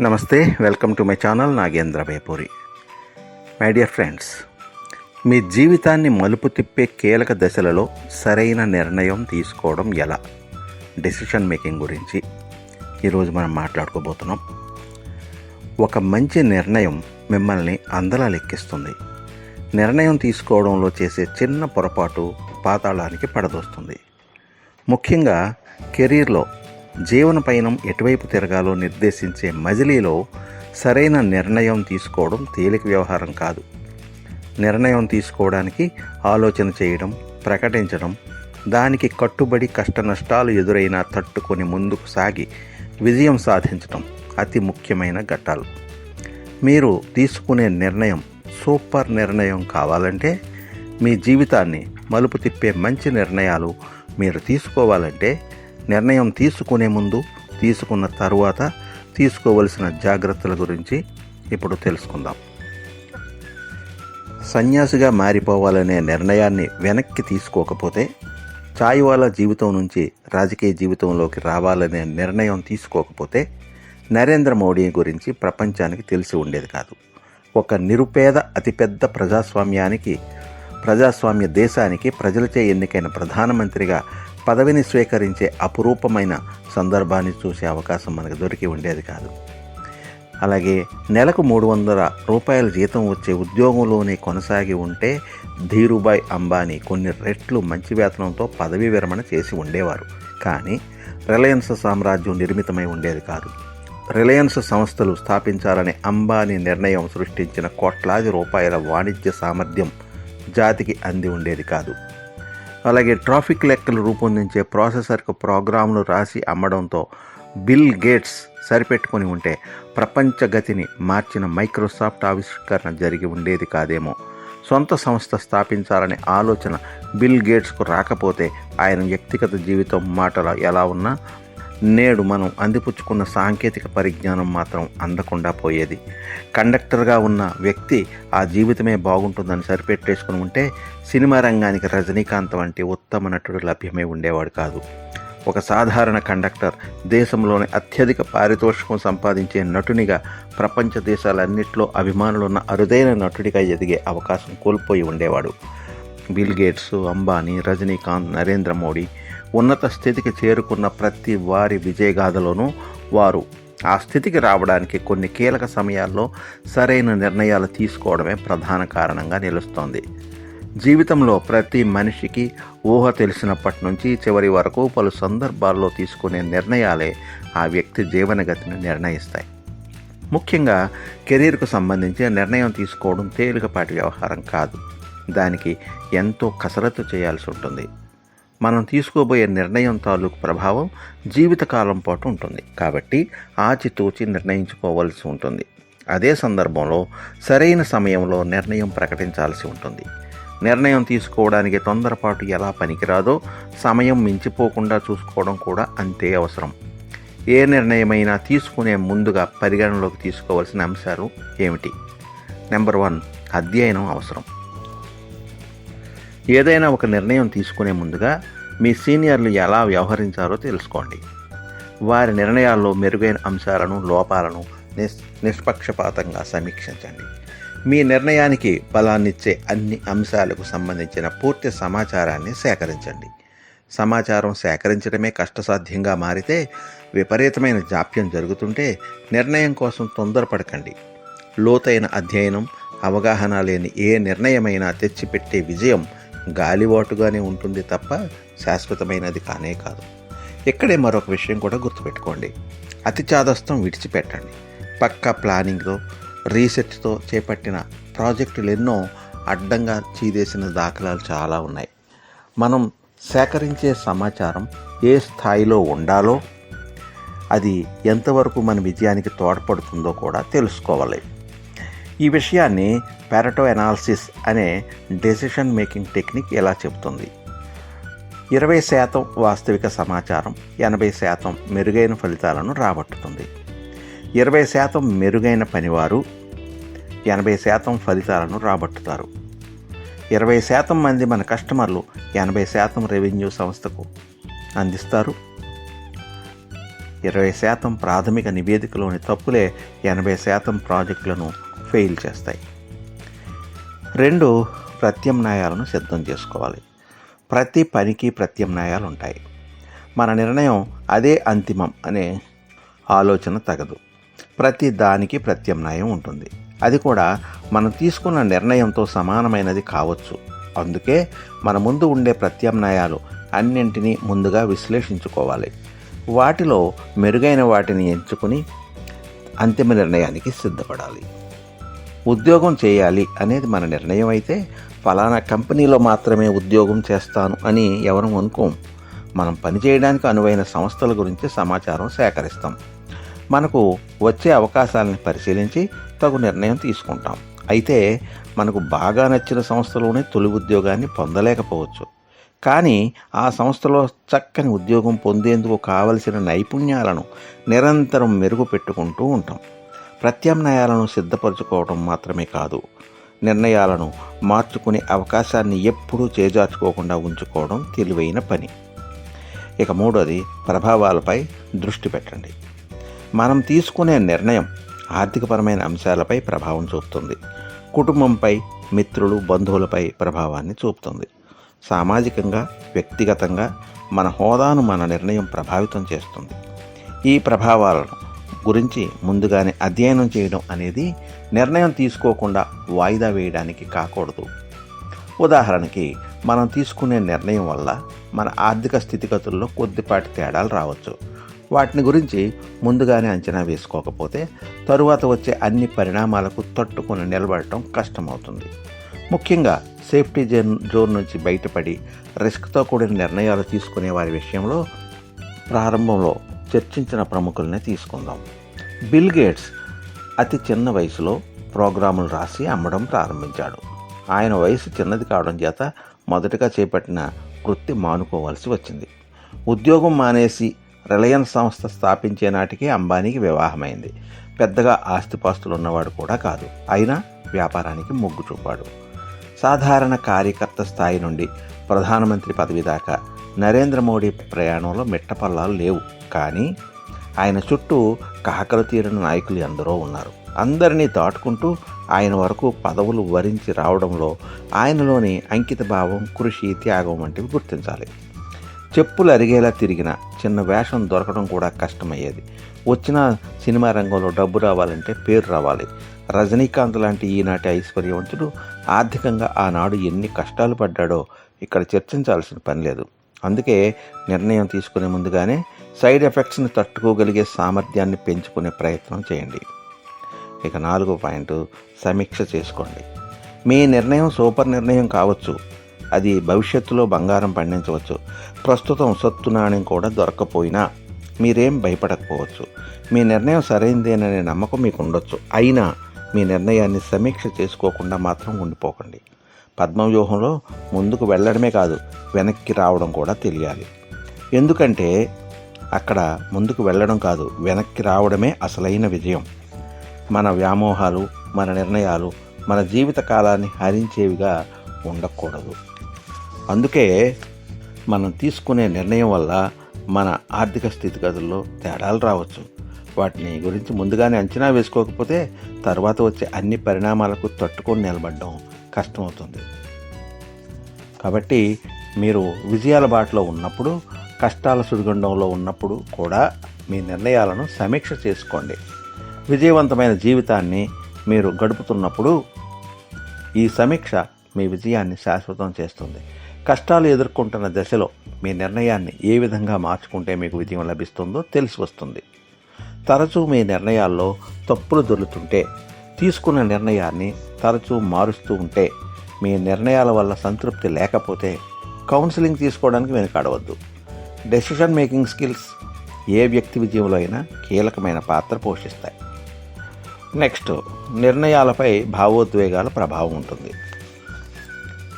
నమస్తే welcome to my channel Nagendra Vepuri. My dear friends మీ జీవితాన్ని మలుపు తిప్పే కీలక దశలలో సరైన నిర్ణయం తీసుకోవడం ఎలా? డెసిషన్ మేకింగ్ గురించి ఈరోజు మనం మాట్లాడుకోబోతున్నాం. ఒక మంచి నిర్ణయం మిమ్మల్ని అందలా లెక్కిస్తుంది. నిర్ణయం తీసుకోవడంలో చేసే చిన్న పొరపాటు పాతాళానికి పడదోస్తుంది. ముఖ్యంగా కెరీర్లో జీవన పయనం ఎటువైపు తిరగాలో నిర్దేశించే మజిలీలో సరైన నిర్ణయం తీసుకోవడం తేలిక వ్యవహారం కాదు. నిర్ణయం తీసుకోవడానికి ఆలోచన చేయడం ప్రకటించడం దానికి కట్టుబడి కష్ట నష్టాలు ఎదురైనా తట్టుకొని ముందుకు సాగి విజయం సాధించడం అతి ముఖ్యమైన ఘట్టాలు. మీరు తీసుకునే నిర్ణయం సూపర్ నిర్ణయం కావాలంటే మీ జీవితాన్ని మలుపు తిప్పే మంచి నిర్ణయాలు మీరు తీసుకోవాలంటే నిర్ణయం తీసుకునే ముందు తీసుకున్న తరువాత తీసుకోవలసిన జాగ్రత్తల గురించి ఇప్పుడు తెలుసుకుందాం. సన్యాసిగా మారిపోవాలనే నిర్ణయాన్ని వెనక్కి తీసుకోకపోతే చాయివాలా జీవితం నుంచి రాజకీయ జీవితంలోకి రావాలనే నిర్ణయం తీసుకోకపోతే నరేంద్ర మోడీ గురించి ప్రపంచానికి తెలిసి ఉండేది కాదు. ఒక నిరుపేద అతిపెద్ద ప్రజాస్వామ్యానికి ప్రజాస్వామ్య దేశానికి ప్రజలచే ఎన్నికైన ప్రధానమంత్రిగా పదవిని స్వీకరించే అపురూపమైన సందర్భాన్ని చూసే అవకాశం మనకు దొరికి ఉండేది కాదు. అలాగే నెలకు మూడు వందల రూపాయల జీతం వచ్చే ఉద్యోగంలోనే కొనసాగి ఉంటే ధీరుభాయ్ అంబానీ కొన్ని రెట్లు మంచి వేతనంతో పదవీ విరమణ చేసి ఉండేవారు. కానీ రిలయన్స్ సామ్రాజ్యం నిర్మితమై ఉండేది కాదు. రిలయన్స్ సంస్థలు స్థాపించాలనే అంబానీ నిర్ణయం సృష్టించిన కోట్లాది రూపాయల వాణిజ్య సామర్థ్యం జాతికి అంది ఉండేది కాదు. అలాగే ట్రాఫిక్ లెక్కలు రూపొందించే ప్రాసెసర్కు ప్రోగ్రాంలు రాసి అమ్మడంతో బిల్ గేట్స్ సరిపెట్టుకొని ఉంటే ప్రపంచ గతిని మార్చిన మైక్రోసాఫ్ట్ ఆవిష్కరణ జరిగి ఉండేది కాదేమో. సొంత సంస్థ స్థాపించాలనే ఆలోచన బిల్ గేట్స్కు రాకపోతే ఆయన వ్యక్తిగత జీవితం మాటలు ఎలా ఉన్నా నేడు మనం అందిపుచ్చుకున్న సాంకేతిక పరిజ్ఞానం మాత్రం అందకుండా పోయేది. కండక్టర్గా ఉన్న వ్యక్తి ఆ జీవితమే బాగుంటుందని సరిపెట్టేసుకుని ఉంటే సినిమా రంగానికి రజనీకాంత్ వంటి ఉత్తమ నటుడు లభ్యమై ఉండేవాడు కాదు. ఒక సాధారణ కండక్టర్ దేశంలోని అత్యధిక పారితోషికం సంపాదించే నటునిగా ప్రపంచ దేశాలన్నింటిలో అభిమానులున్న అరుదైన నటుడిగా ఎదిగే అవకాశం కోల్పోయి ఉండేవాడు. బిల్ గేట్స్ అంబానీ రజనీకాంత్ నరేంద్ర మోడీ ఉన్నత స్థితికి చేరుకున్న ప్రతి వారి విజయగాథలోనూ వారు ఆ స్థితికి రావడానికి కొన్ని కీలక సమయాల్లో సరైన నిర్ణయాలు తీసుకోవడమే ప్రధాన కారణంగా నిలుస్తోంది. జీవితంలో ప్రతి మనిషికి ఊహ తెలిసినప్పటి నుంచి చివరి వరకు పలు సందర్భాల్లో తీసుకునే నిర్ణయాలే ఆ వ్యక్తి జీవనగతిని నిర్ణయిస్తాయి. ముఖ్యంగా కెరీర్కు సంబంధించి నిర్ణయం తీసుకోవడం తేలికపాటి వ్యవహారం కాదు. దానికి ఎంతో కసరత్తు చేయాల్సి ఉంటుంది. మనం తీసుకోబోయే నిర్ణయం తాలూకు ప్రభావం జీవితకాలం పాటు ఉంటుంది. కాబట్టి ఆచితూచి నిర్ణయించుకోవాల్సి ఉంటుంది. అదే సందర్భంలో సరైన సమయంలో నిర్ణయం ప్రకటించాల్సి ఉంటుంది. నిర్ణయం తీసుకోవడానికి తొందరపాటు ఎలా పనికిరాదో సమయం మించిపోకుండా చూసుకోవడం కూడా అంతే అవసరం. ఏ నిర్ణయమైనా తీసుకునే ముందుగా పరిగణలోకి తీసుకోవాల్సిన అంశాలు ఏమిటి? నెంబర్ వన్ అధ్యయనం అవసరం. ఏదైనా ఒక నిర్ణయం తీసుకునే ముందుగా మీ సీనియర్లు ఎలా వ్యవహరించారో తెలుసుకోండి. వారి నిర్ణయాల్లో మెరుగైన అంశాలను లోపాలను నిస్ నిష్పక్షపాతంగా సమీక్షించండి. మీ నిర్ణయానికి బలాన్నిచ్చే అన్ని అంశాలకు సంబంధించిన పూర్తి సమాచారాన్ని సేకరించండి. సమాచారం సేకరించడమే కష్టసాధ్యంగా మారితే విపరీతమైన జాప్యం జరుగుతుంటే నిర్ణయం కోసం తొందరపడకండి. లోతైన అధ్యయనం అవగాహన లేని ఏ నిర్ణయమైనా తెచ్చిపెట్టే విజయం గాలివాటుగానే ఉంటుంది తప్ప శాశ్వతమైనది కానే కాదు. ఇక్కడే మరొక విషయం కూడా గుర్తుపెట్టుకోండి. అతి చాదస్తం విడిచిపెట్టండి. పక్క ప్లానింగ్తో రీసెర్చ్తో చేపట్టిన ప్రాజెక్టులు ఎన్నో అడ్డంగా చీదేసిన దాఖలాలు చాలా ఉన్నాయి. మనం సేకరించే సమాచారం ఏ స్థాయిలో ఉండాలో అది ఎంతవరకు మన విజయానికి తోడ్పడుతుందో కూడా తెలుసుకోవాలి. ఈ విషయాన్ని పారటో అనాలిసిస్ అనే డెసిషన్ మేకింగ్ టెక్నిక్ ఎలా చెబుతుంది? ఇరవై శాతం వాస్తవిక సమాచారం ఎనభై శాతం మెరుగైన ఫలితాలను రాబట్టుతుంది. ఇరవై శాతం మెరుగైన పనివారు ఎనభై శాతం ఫలితాలను రాబట్టుతారు. ఇరవై శాతం మంది మన కస్టమర్లు ఎనభై శాతం రెవెన్యూ సంస్థకు అందిస్తారు. ఇరవై శాతం ప్రాథమిక నివేదికలోని తప్పులే ఎనభై శాతం ప్రాజెక్టులను ఫెయిల్ చేస్తాయి. రెండు ప్రత్యామ్నాయాలను సిద్ధం చేసుకోవాలి. ప్రతి పనికి ప్రత్యామ్నాయాలు ఉంటాయి. మన నిర్ణయం అదే అంతిమం అనే ఆలోచన తగదు. ప్రతి దానికి ప్రత్యామ్నాయం ఉంటుంది. అది కూడా మనం తీసుకున్న నిర్ణయంతో సమానమైనది కావచ్చు. అందుకే మన ముందు ఉండే ప్రత్యామ్నాయాలు అన్నింటినీ ముందుగా విశ్లేషించుకోవాలి. వాటిలో మెరుగైన వాటిని ఎంచుకుని అంతిమ నిర్ణయానికి సిద్ధపడాలి. ఉద్యోగం చేయాలి అనేది మన నిర్ణయం అయితే ఫలానా కంపెనీలో మాత్రమే ఉద్యోగం చేస్తాను అని ఎవరు అనుకోం. మనం పనిచేయడానికి అనువైన సంస్థల గురించి సమాచారం సేకరిస్తాం. మనకు వచ్చే అవకాశాలను పరిశీలించి తగు నిర్ణయం తీసుకుంటాం. అయితే మనకు బాగా నచ్చిన సంస్థలోనే తొలి ఉద్యోగాన్ని పొందలేకపోవచ్చు. కానీ ఆ సంస్థలో చక్కని ఉద్యోగం పొందేందుకు కావలసిన నైపుణ్యాలను నిరంతరం మెరుగుపెట్టుకుంటూ ఉంటాం. ప్రత్యామ్నాయాలను సిద్ధపరచుకోవడం మాత్రమే కాదు. నిర్ణయాలను మార్చుకునే అవకాశాన్ని ఎప్పుడూ చేజార్చుకోకుండా ఉంచుకోవడం తెలివైన పని. ఇక మూడోది ప్రభావాలపై దృష్టి పెట్టండి. మనం తీసుకునే నిర్ణయం ఆర్థికపరమైన అంశాలపై ప్రభావం చూపుతుంది. కుటుంబంపై మిత్రులు బంధువులపై ప్రభావాన్ని చూపుతుంది. సామాజికంగా వ్యక్తిగతంగా మన హోదాను మన నిర్ణయం ప్రభావితం చేస్తుంది. ఈ ప్రభావాలను గురించి ముందుగానే అధ్యయనం చేయడం అనేది నిర్ణయం తీసుకోకుండా వాయిదా వేయడానికి కాకూడదు. ఉదాహరణకి మనం తీసుకునే నిర్ణయం వల్ల మన ఆర్థిక స్థితిగతుల్లో కొద్దిపాటి తేడాలు రావచ్చు. వాటిని గురించి ముందుగానే అంచనా వేసుకోకపోతే తరువాత వచ్చే అన్ని పరిణామాలకు తట్టుకుని నిలబడటం కష్టమవుతుంది. ముఖ్యంగా సేఫ్టీ జోన్ జోన్ నుంచి బయటపడి రిస్క్తో కూడిన నిర్ణయాలు తీసుకునే వారి విషయంలో ప్రారంభంలో చర్చించిన ప్రముఖుల్ని తీసుకుందాం. బిల్ గేట్స్ అతి చిన్న వయసులో ప్రోగ్రాములు రాసి అమ్మడం ప్రారంభించాడు. ఆయన వయసు చిన్నది కావడం చేత మొదటగా చేపట్టిన వృత్తి మానుకోవాల్సి వచ్చింది. ఉద్యోగం మానేసి రిలయన్స్ సంస్థ స్థాపించే నాటికి అంబానీకి వివాహమైంది. పెద్దగా ఆస్తిపాస్తులు ఉన్నవాడు కూడా కాదు. అయినా వ్యాపారానికి మొగ్గు చూపాడు. సాధారణ కార్యకర్త స్థాయి నుండి ప్రధానమంత్రి పదవి దాకా నరేంద్ర మోడీ ప్రయాణంలో మిట్టపల్లాలు లేవు. కానీ ఆయన చుట్టూ కాకలు తీరిన నాయకులు ఎందరో ఉన్నారు. అందరినీ దాటుకుంటూ ఆయన వరకు పదవులు వరించి రావడంలో ఆయనలోని అంకిత భావం కృషి త్యాగం వంటివి గుర్తించాలి. చెప్పులు అరిగేలా తిరిగిన చిన్న వేషం దొరకడం కూడా కష్టమయ్యేది. వచ్చిన సినిమా రంగంలో డబ్బు రావాలంటే పేరు రావాలి. రజనీకాంత్ లాంటి ఈనాటి ఐశ్వర్యవంతుడు ఆర్థికంగా ఆనాడు ఎన్ని కష్టాలు పడ్డాడో ఇక్కడ చర్చించాల్సిన పని లేదు. అందుకే నిర్ణయం తీసుకునే ముందుగానే సైడ్ ఎఫెక్ట్స్ని తట్టుకోగలిగే సామర్థ్యాన్ని పెంచుకునే ప్రయత్నం చేయండి. ఇక నాలుగో పాయింట్ సమీక్ష చేసుకోండి. మీ నిర్ణయం సూపర్ నిర్ణయం కావచ్చు. అది భవిష్యత్తులో బంగారం పండించవచ్చు. ప్రస్తుతం సత్తు నాణ్యం కూడా దొరకపోయినా మీరేం భయపడకపోవచ్చు. మీ నిర్ణయం సరైందేననే నమ్మకం మీకు ఉండొచ్చు. అయినా మీ నిర్ణయాన్ని సమీక్ష చేసుకోకుండా మాత్రం ఉండిపోకండి. పద్మవ్యూహంలో ముందుకు వెళ్ళడమే కాదు వెనక్కి రావడం కూడా తెలియాలి. ఎందుకంటే అక్కడ ముందుకు వెళ్ళడం కాదు వెనక్కి రావడమే అసలైన విజయం. మన వ్యామోహాలు మన నిర్ణయాలు మన జీవిత కాలాన్ని హరించేవిగా ఉండకూడదు. అందుకే మనం తీసుకునే నిర్ణయం వల్ల మన ఆర్థిక స్థితిగతుల్లో తేడాలు రావచ్చు. వాటిని గురించి ముందుగానే అంచనా వేసుకోకపోతే తర్వాత వచ్చే అన్ని పరిణామాలకు తట్టుకొని నిలబడడం కష్టమవుతుంది. కాబట్టి మీరు విజయాల బాటలో ఉన్నప్పుడు కష్టాల సుడిగుండంలో ఉన్నప్పుడు కూడా మీ నిర్ణయాలను సమీక్ష చేసుకోండి. విజయవంతమైన జీవితాన్ని మీరు గడుపుతున్నప్పుడు ఈ సమీక్ష మీ విజయాన్ని శాశ్వతం చేస్తుంది. కష్టాలు ఎదుర్కొంటున్న దశలో మీ నిర్ణయాన్ని ఏ విధంగా మార్చుకుంటే మీకు విజయం లభిస్తుందో తెలిసి వస్తుంది. తరచూ మీ నిర్ణయాల్లో తప్పులు దొరుకుతుంటే తీసుకున్న నిర్ణయాన్ని తరచూ మారుస్తూ ఉంటే మీ నిర్ణయాల వల్ల సంతృప్తి లేకపోతే కౌన్సిలింగ్ తీసుకోవడానికి వెనుకాడవద్దు. డెసిషన్ మేకింగ్ స్కిల్స్ ఏ వ్యక్తి విజయంలో అయినా కీలకమైన పాత్ర పోషిస్తాయి. నెక్స్ట్ నిర్ణయాలపై భావోద్వేగాల ప్రభావం ఉంటుంది.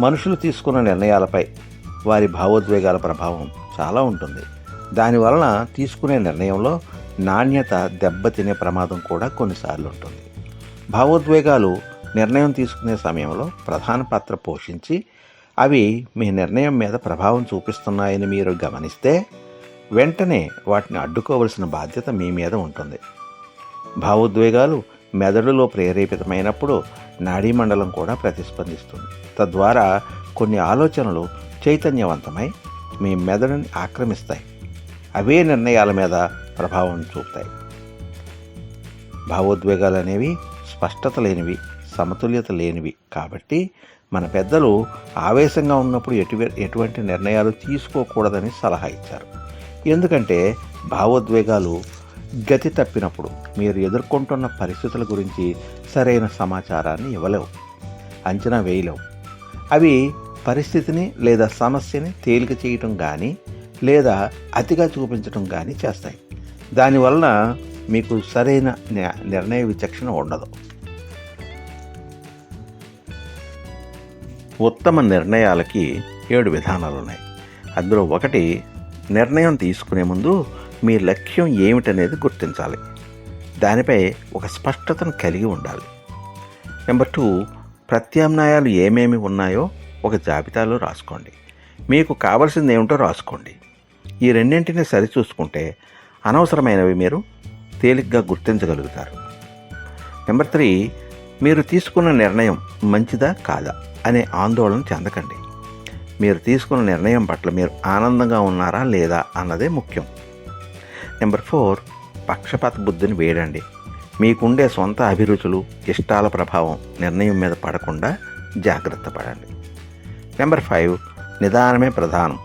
మనుషులు తీసుకున్న నిర్ణయాలపై వారి భావోద్వేగాల ప్రభావం చాలా ఉంటుంది. దానివలన తీసుకునే నిర్ణయంలో నాణ్యత దెబ్బతినే ప్రమాదం కూడా కొన్నిసార్లు ఉంటుంది. భావోద్వేగాలు నిర్ణయం తీసుకునే సమయంలో ప్రధాన పాత్ర పోషించి అవి మీ నిర్ణయం మీద ప్రభావం చూపిస్తున్నాయని మీరు గమనిస్తే వెంటనే వాటిని అడ్డుకోవలసిన బాధ్యత మీ మీద ఉంటుంది. భావోద్వేగాలు మెదడులో ప్రేరేపితమైనప్పుడు నాడీ మండలం కూడా ప్రతిస్పందిస్తుంది. తద్వారా కొన్ని ఆలోచనలు చైతన్యవంతమై మీ మెదడుని ఆక్రమిస్తాయి. అవే నిర్ణయాల మీద ప్రభావం చూపుతాయి. భావోద్వేగాలు అనేవి స్పష్టత లేనివి. సమతుల్యత లేనివి. కాబట్టి మన పెద్దలు ఆవేశంగా ఉన్నప్పుడు ఎటు ఎటువంటి నిర్ణయాలు తీసుకోకూడదని సలహా ఇచ్చారు. ఎందుకంటే భావోద్వేగాలు గతి తప్పినప్పుడు మీరు ఎదుర్కొంటున్న పరిస్థితుల గురించి సరైన సమాచారాన్ని ఇవ్వలేవు. అంచనా వేయలేవు. అవి పరిస్థితిని లేదా సమస్యని తేలిక చేయటం కానీ లేదా అతిగా చూపించటం కానీ చేస్తాయి. దానివలన మీకు సరైన నిర్ణయ విచక్షణ ఉండదు. ఉత్తమ నిర్ణయాలకి ఏడు విధానాలు ఉన్నాయి అందులో ఒకటి నిర్ణయం తీసుకునే ముందు మీ లక్ష్యం ఏమిటనేది గుర్తించాలి. దానిపై ఒక స్పష్టతను కలిగి ఉండాలి. నెంబర్ టూ ప్రత్యామ్నాయాలు ఏమేమి ఉన్నాయో ఒక జాబితాలో రాసుకోండి. మీకు కావలసింది ఏమిటో రాసుకోండి. ఈ రెండింటిని సరిచూసుకుంటే అనవసరమైనవి మీరు తేలిగ్గా గుర్తించగలుగుతారు. నెంబర్ త్రీ మీరు తీసుకున్న నిర్ణయం మంచిదా కాదా అనే ఆందోళన చెందకండి. మీరు తీసుకున్న నిర్ణయం పట్ల మీరు ఆనందంగా ఉన్నారా లేదా అన్నదే ముఖ్యం. నెంబర్ ఫోర్ పక్షపాత బుద్ధిని వేయడండి మీకుండే సొంత అభిరుచులు ఇష్టాల ప్రభావం నిర్ణయం మీద పడకుండా జాగ్రత్త పడండి. నెంబర్ ఫైవ్ నిదానమే ప్రధానం.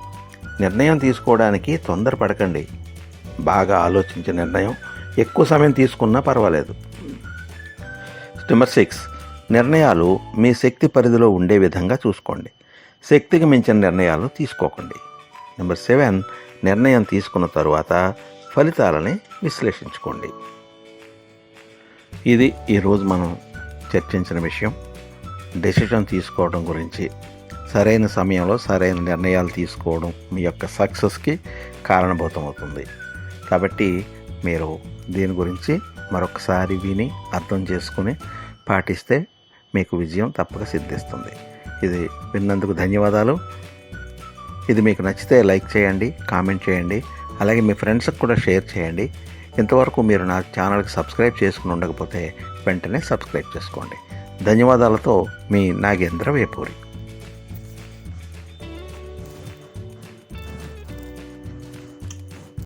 నిర్ణయం తీసుకోవడానికి తొందరపడకండి. బాగా ఆలోచించే నిర్ణయం ఎక్కువ సమయం తీసుకున్నా పర్వాలేదు. Number six. నిర్ణయాలు మీ శక్తి పరిధిలో ఉండే విధంగా చూసుకోండి. శక్తికి మించిన నిర్ణయాలు తీసుకోకండి. నెంబర్ సెవెన్ నిర్ణయం తీసుకున్న తరువాత ఫలితాలని విశ్లేషించుకోండి. ఇది ఈరోజు మనం చర్చించిన విషయం. డెసిషన్ తీసుకోవడం గురించి సరైన సమయంలో సరైన నిర్ణయాలు తీసుకోవడం మీ యొక్క సక్సెస్కి కారణభూతమవుతుంది. కాబట్టి మీరు దీని గురించి మరొకసారి విని అర్థం చేసుకుని పాటిస్తే మీకు విజయం తప్పక సిద్ధిస్తుంది. ఇది విన్నందుకు ధన్యవాదాలు. ఇది మీకు నచ్చితే లైక్ చేయండి కామెంట్ చేయండి అలాగే మీ ఫ్రెండ్స్కి కూడా షేర్ చేయండి. ఇంతవరకు మీరు నా ఛానల్కి సబ్స్క్రైబ్ చేసుకుని ఉండకపోతే వెంటనే సబ్స్క్రైబ్ చేసుకోండి. ధన్యవాదాలతో మీ నాగేంద్ర వేపూరి.